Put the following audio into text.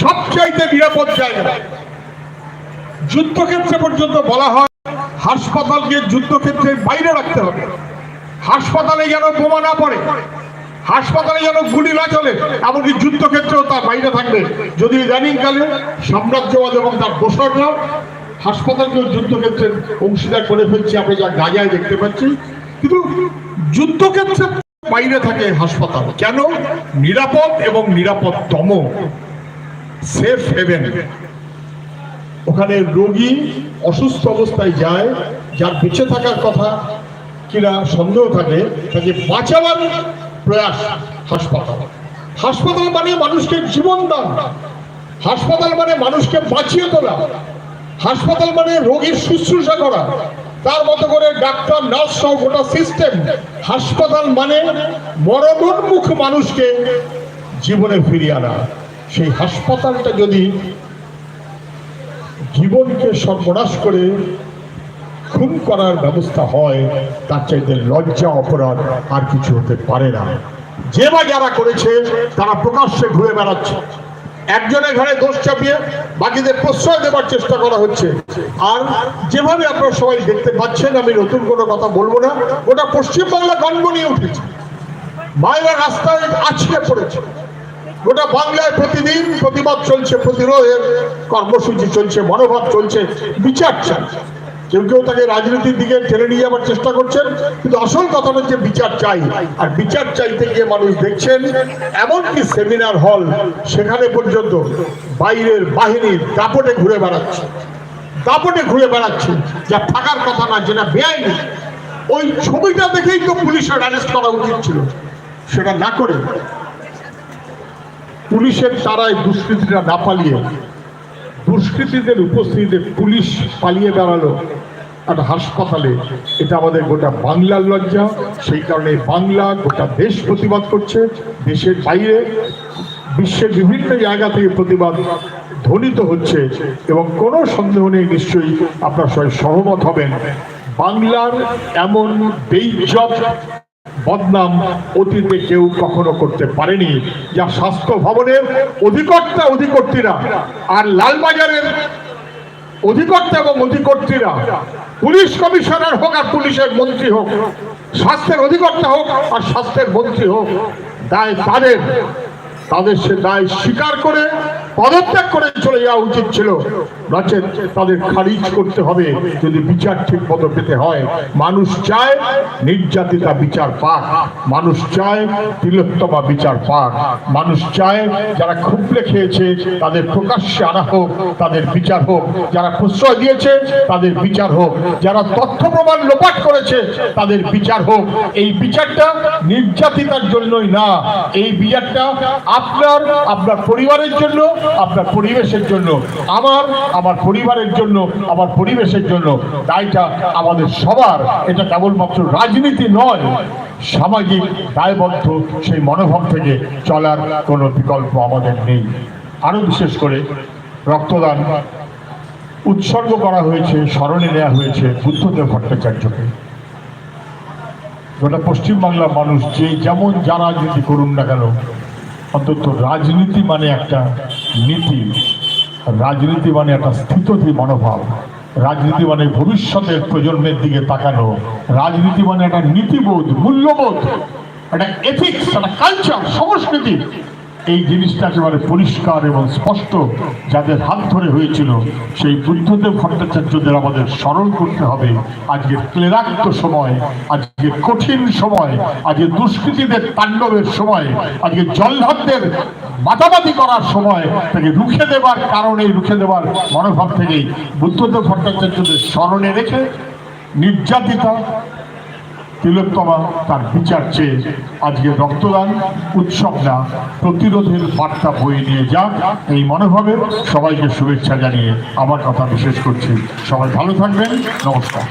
সবচাইতে নিরাপদ জায়গা। যুদ্ধক্ষেত্রে পর্যন্ত বলা হয়, হাসপাতালকে যুদ্ধক্ষেত্রের বাইরে রাখতে হবে। হাসপাতালে যেন বোমা না পড়ে, হাসপাতালে যেন গুলি না চলে, এমনকি যুদ্ধক্ষেত্রেও তার বাইরে থাকবে। যদি ইদানিংকালে সাম্রাজ্যবাদ এবং তার দোসররা হাসপাতালকেও যুদ্ধক্ষেত্রের অংশীদার করে ফেলছে, আমরা যা গাজায় দেখতে পাচ্ছি। কিন্তু যুদ্ধক্ষেত্রে বাইরে থাকে হাসপাতাল। কেন? নিরাপদ এবং নিরাপদতম সেফ হেভেন ওখানে রোগী অসুস্থ অবস্থায় যায়, যার বেঁচে থাকার কথা কিনা সন্দেহ থাকে, তাকে বাঁচাবার প্রয়াস হাসপাতাল। হাসপাতাল মানে মানুষকে জীবন দান। হাসপাতাল মানে মানুষকে বাঁচিয়ে তোলা। হাসপাতাল মানে রোগীর শুশ্রূষা করা। তার মতো করে ডাক্তার, নার্স সহ গোটা সিস্টেম। হাসপাতাল মানে মরণোন্মুখ মানুষকে জীবনে ফিরিয়ে আনা। সেই হাসপাতালটা যদি জীবনকে সর্বনাশ করে খুন করার ব্যবস্থা হয়, তার চাইতে লজ্জা, অপরাধ আর কিছু হতে পারে না। যে বা যারা করেছে, তারা প্রকাশ্যে ঘুরে বেড়াচ্ছে। একজনের ঘরে দোষ চাপিয়ে বাকিদের প্রশ্রয় দেওয়ার চেষ্টা করা হচ্ছে। আর যেভাবে আপনারা সবাই দেখতে পাচ্ছেন, আমি নতুন কোনো কথা বলব না ওটা পশ্চিমবাংলা গণগণিয়ে উঠেছে। মায়েরা রাস্তায় আছড়ে পড়েছে। গোটা বাংলায় প্রতিদিন প্রতিবাদ চলছে, প্রতিরোধের কর্মসূচি চলছে, মনোভাব চলছে, বিচার চাই কেউ কেউ তাকে রাজনীতির দিকে ঠেলে নিয়ে যাওয়ার চেষ্টা করছেন, কিন্তু আসল কথা হচ্ছে বিচার চাই। আর বিচার চাইতে গিয়ে মানুষ দেখছেন এমনকি সেমিনার হল, সেখানে পর্যন্ত বাইরের বাহিনীর দাপটে ঘুরে বেড়াচ্ছে। দাপটে ঘুরে বেড়াচ্ছে, যা থাকার কথা না, যেটা বেআইনি। ওই ছবিটা দেখেই তো পুলিশের অ্যারেস্ট করা উচিত ছিল। সেটা না করে পুলিশের তারায় দুষ্কৃতীরা না পালিয়ে, দুষ্কৃতীদের উপস্থিতিতে পুলিশ পালিয়ে বেড়ালো একটা হাসপাতালে। এটা আমাদের গোটা বাংলার লজ্জা। সেই কারণে বাংলা গোটা দেশ প্রতিবাদ করছে। দেশের বাইরে, বিশ্বের বিভিন্ন জায়গা থেকে প্রতিবাদ ধ্বনিত হচ্ছে এবং কোনো সন্দেহ নেই নিশ্চয়ই আপনার সবাই সহমত হবেন। বাংলার এমন বেইজ্জত বদনাম অতীতে কেউ কখনো করতে পারেনি। যা স্বাস্থ্য ভবনের অধিকর্তা অধিকর্তীরা আর লালবাজারের অধিকর্তা এবং অধিকর্তীরা পুলিশ কমিশনার হোক আর পুলিশের মন্ত্রী হোক, স্বাস্থ্যের অধিকর্তা হোক আর স্বাস্থ্যের মন্ত্রী হোক, দায় তাদের। তাদের সে দায় স্বীকার করে পদত্যাগ করে চলে যাওয়া উচিত ছিল। নচেত তাদের খারিজ করতে হবে। যদি বিচার ঠিক মতো পেতে হয়, মানুষ চায় নির্যাতিতা বিচার পাক। মানুষ চায় তিলোত্তমা বিচার পাক। মানুষ চায় যারা খুবলে খেয়েছে, তাদের প্রকাশ্যে আনা হোক, তাদের বিচার হোক। যারা প্রশ্রয় দিয়েছে, তাদের বিচার হোক। যারা তথ্য প্রমাণ লোপাট করেছে, তাদের বিচার হোক। এই বিচারটা নির্যাতিতার জন্যই না। এই বিচারটা আপনার আপনার পরিবারের জন্য আপনার পরিবেশের জন্য, আমার আমার পরিবারের জন্য, আমার পরিবেশের জন্য। দায়টা আমাদের সবার। এটা কেবলমাত্র রাজনীতি নয়, সামাজিক দায়বদ্ধ সেই মনোভাব থেকে চলার কোনো বিকল্প আমাদের নেই। আরও বিশেষ করে রক্তদান উৎসর্গ করা হয়েছে, স্মরণে নেওয়া হয়েছে বুদ্ধদেব ভট্টাচার্যকে। গোটা পশ্চিমবাংলার মানুষ যে যেমন যারা যদি করুন না কেন অন্তত রাজনীতি মানে একটা নীতি। রাজনীতি মানে একটা স্থিতধী মনোভাব। রাজনীতি মানে ভবিষ্যতের প্রজন্মের দিকে তাকানো। রাজনীতি মানে একটা নীতিবোধ, মূল্যবোধ, একটা এথিক্স একটা কালচার সংস্কৃতি। এই জিনিসটা একেবারে পরিষ্কার এবং স্পষ্ট যাদের হাত ধরে হয়েছিল, সেই বুদ্ধদেব ভট্টাচার্যদের আমাদের স্মরণ করতে হবে। আজকে ক্লেরাক্ত সময় আজকে কঠিন সময় আজকে দুষ্কৃতীদের তাণ্ডবের সময় আজকে জল্লাদদের মাতামাতি করার সময় তাকে রুখে দেবার কারণে, রুখে দেবার মনোভাব থেকেই বুদ্ধদেব ভট্টাচার্যদের স্মরণে রেখে নির্যাতিতা তিলোত্তমা তার বিচার চেয়ে আজকে রক্তদান, উৎসব না, প্রতিরোধের বার্তা বয়ে নিয়ে যাক, এই মনোভাবে সবাইকে শুভেচ্ছা জানিয়ে আমার কথা বিশেষ করছি। সবাই ভালো থাকবেন, নমস্কার।